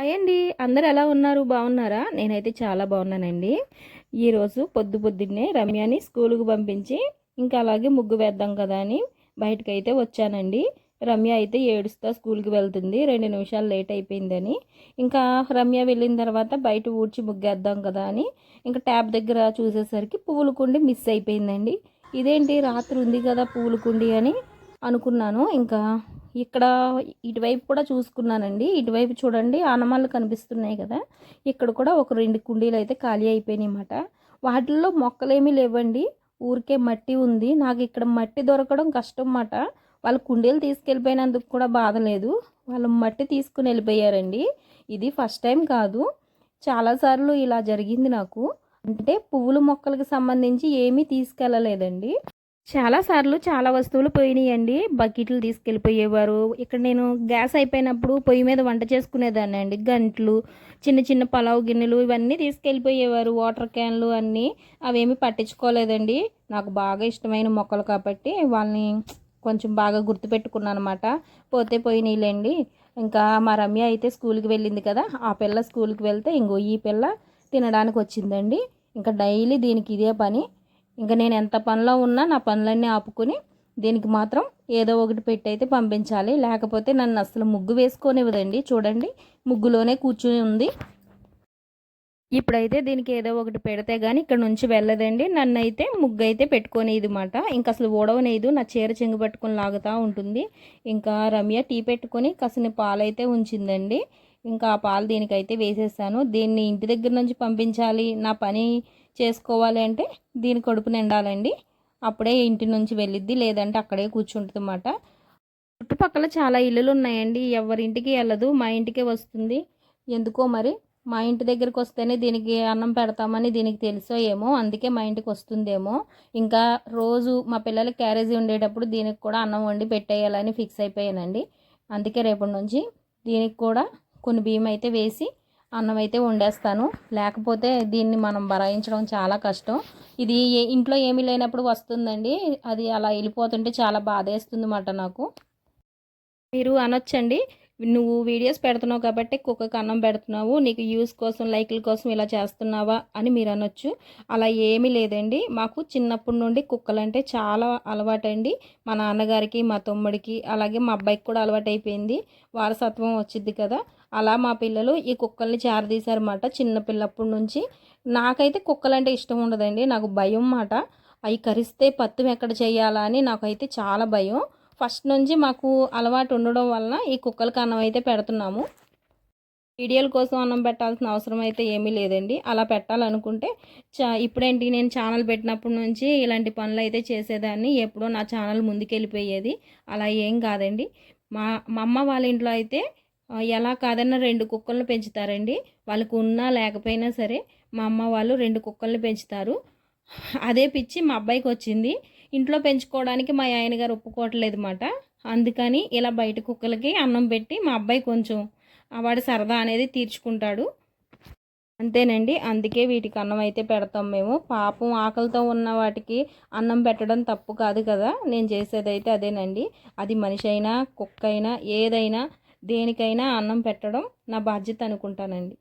అయ్యండి అందరు ఎలా ఉన్నారు? బాగున్నారా? నేనైతే చాలా బాగున్నానండి. ఈరోజు పొద్దు పొద్దున్నే రమ్యని స్కూల్కి పంపించి ఇంకా అలాగే ముగ్గు వేద్దాం కదా అని బయటకు అయితే వచ్చానండి. రమ్య అయితే ఏడుస్తా స్కూల్కి వెళ్తుంది. రెండు నిమిషాలు లేట్ అయిపోయిందని. ఇంకా రమ్య వెళ్ళిన తర్వాత బయట ఊడ్చి ముగ్గేద్దాం కదా అని ఇంకా ట్యాప్ దగ్గర చూసేసరికి పువ్వుల కుండి మిస్ అయిపోయిందండి. ఇదేంటి? రాత్రి ఉంది కదా పువ్వుల కుండి అని అనుకున్నాను. ఇంకా ఇక్కడ ఇటువైపు కూడా చూసుకున్నానండి. ఇటువైపు చూడండి ఆనమాలు కనిపిస్తున్నాయి కదా. ఇక్కడ కూడా ఒక రెండు కుండీలు అయితే ఖాళీ అయిపోయినాయి అన్నమాట వాటిల్లో మొక్కలేమీ లేవండి. ఊరికే మట్టి ఉంది. నాకు ఇక్కడ మట్టి దొరకడం కష్టం అన్నమాట వాళ్ళు కుండీలు తీసుకెళ్ళిపోయినందుకు కూడా బాధ లేదు. వాళ్ళు మట్టి తీసుకుని వెళ్ళిపోయారండి. ఇది ఫస్ట్ టైం కాదు. చాలాసార్లు ఇలా జరిగింది నాకు. అంటే పువ్వుల మొక్కలకు సంబంధించి ఏమీ తీసుకెళ్ళలేదండి. చాలాసార్లు చాలా వస్తువులు పోయినాయండి. బకెట్లు తీసుకెళ్ళిపోయేవారు. ఇక్కడ నేను గ్యాస్ అయిపోయినప్పుడు పొయ్యి మీద వంట చేసుకునేదాన్ని అండి. గంట్లు చిన్న చిన్న పలావ్ గిన్నెలు ఇవన్నీ తీసుకెళ్ళిపోయేవారు. వాటర్ క్యాన్లు అన్నీ అవేమి పట్టించుకోలేదండి. నాకు బాగా ఇష్టమైన మొక్కలు కాబట్టి వాళ్ళని కొంచెం బాగా గుర్తుపెట్టుకున్నాను అనమాట పోతే పోయినాయిలేండి ఇంకా మా రమ్య అయితే స్కూల్కి వెళ్ళింది కదా ఆ పిల్ల స్కూల్కి వెళ్తే ఇంకో ఈ పిల్ల తినడానికి వచ్చిందండి ఇంకా డైలీ దీనికి ఇదే పని. ఇంకా నేను ఎంత పనిలో ఉన్నా నా పనులన్నీ ఆపుకొని దీనికి మాత్రం ఏదో ఒకటి పెట్టి అయితే పంపించాలి. లేకపోతే నన్ను అసలు ముగ్గు వేసుకొనివ్వదండి. చూడండి ముగ్గులోనే కూర్చుని ఉంది. ఇప్పుడైతే దీనికి ఏదో ఒకటి పెడితే కానీ ఇక్కడ నుంచి వెళ్ళదండి. నన్ను అయితే ముగ్గు అయితే పెట్టుకునేది మాట. ఇంకా అసలు ఓడవనేదు నా చీర చెంగు పట్టుకొని లాగుతూ ఉంటుంది. ఇంకా రమ్య టీ పెట్టుకొని కసిన పాలు అయితే ఉంచిందండి. ఇంకా ఆ పాలు దీనికైతే వేసేసాను. దీన్ని ఇంటి దగ్గర నుంచి పంపించాలి. నా పని చేసుకోవాలి అంటే దీని కడుపు నిండాలండి. అప్పుడే ఇంటి నుంచి వెళ్ళిద్ది లేదంటే అక్కడే కూర్చుంటుంది అన్నమాట చుట్టుపక్కల చాలా ఇల్లులు ఉన్నాయండి ఎవరింటికి వెళ్ళదు మా ఇంటికే వస్తుంది. ఎందుకో మరి మా ఇంటి దగ్గరికి వస్తేనే దీనికి అన్నం పెడతామని దీనికి తెలుసో ఏమో అందుకే మా ఇంటికి వస్తుందేమో. ఇంకా రోజు మా పిల్లలకి క్యారేజీ ఉండేటప్పుడు దీనికి కూడా అన్నం వండి పెట్టేయాలని ఫిక్స్ అయిపోయానండి. అందుకే రేపటి నుంచి దీనికి కూడా కొన్ని బియ్యం అయితే వేసి అన్నం అయితే వండేస్తాను. లేకపోతే దీన్ని మనం బరాయించడం చాలా కష్టం. ఇది ఇంట్లో ఏమీ లేనప్పుడు వస్తుందండి. అది అలా వెళ్ళిపోతుంటే చాలా బాధ వేస్తుంది అన్నమాట నాకు. మీరు అనొచ్చండి. నువ్వు వీడియోస్ పెడుతున్నావు కాబట్టి కుక్కకి అన్నం పెడుతున్నావు నీకు యూస్ కోసం లైక్ల కోసం ఇలా చేస్తున్నావా అని మీరు అనొచ్చు. అలా ఏమీ లేదండి. మాకు చిన్నప్పటి నుండి కుక్కలంటే చాలా అలవాటండి. మా నాన్నగారికి మా తమ్ముడికి అలాగే మా అబ్బాయికి కూడా అలవాటు అయిపోయింది వారసత్వం వచ్చింది కదా. అలా మా పిల్లలు ఈ కుక్కల్ని చేరదీశారన్నమాట చిన్నపిల్లప్పటి నుంచి. నాకైతే కుక్కలంటే ఇష్టం ఉండదండి. నాకు భయం మాట అవి కరిస్తే పత్తం ఎక్కడ చేయాలా అని నాకైతే చాలా భయం. ఫస్ట్ నుంచి మాకు అలవాటు ఉండడం వలన ఈ కుక్కలకి అన్నం అయితే పెడుతున్నాము. వీడియోల కోసం అన్నం పెట్టాల్సిన అవసరం అయితే ఏమీ లేదండి. అలా పెట్టాలనుకుంటే చా ఇప్పుడేంటి నేను ఛానల్ పెట్టినప్పటి నుంచి ఇలాంటి పనులు అయితే చేసేదాన్ని. ఎప్పుడో నా ఛానల్ ముందుకెళ్ళిపోయేది. అలా ఏం కాదండి. మా మా అమ్మ వాళ్ళ ఇంట్లో అయితే ఎలా కాదన్నా రెండు కుక్కలను పెంచుతారండి. వాళ్ళకు ఉన్నా లేకపోయినా సరే మా అమ్మ వాళ్ళు రెండు కుక్కల్ని పెంచుతారు. అదే పిచ్చి మా అబ్బాయికి వచ్చింది. ఇంట్లో పెంచుకోవడానికి మా ఆయన గారు ఒప్పుకోవట్లేదు అనమాట అందుకని ఇలా బయట కుక్కలకి అన్నం పెట్టి మా అబ్బాయి కొంచెం వాడి సరదా అనేది తీర్చుకుంటాడు. అంతేనండి. అందుకే వీటికి అన్నం అయితే పెడతాం మేము. పాపం ఆకలితో ఉన్న వాటికి అన్నం పెట్టడం తప్పు కాదు కదా. నేను చేసేదైతే అదేనండి. అది మనిషి అయినా కుక్క అయినా ఏదైనా దేనికైనా అన్నం పెట్టడం నా బాధ్యత అనుకుంటానండి.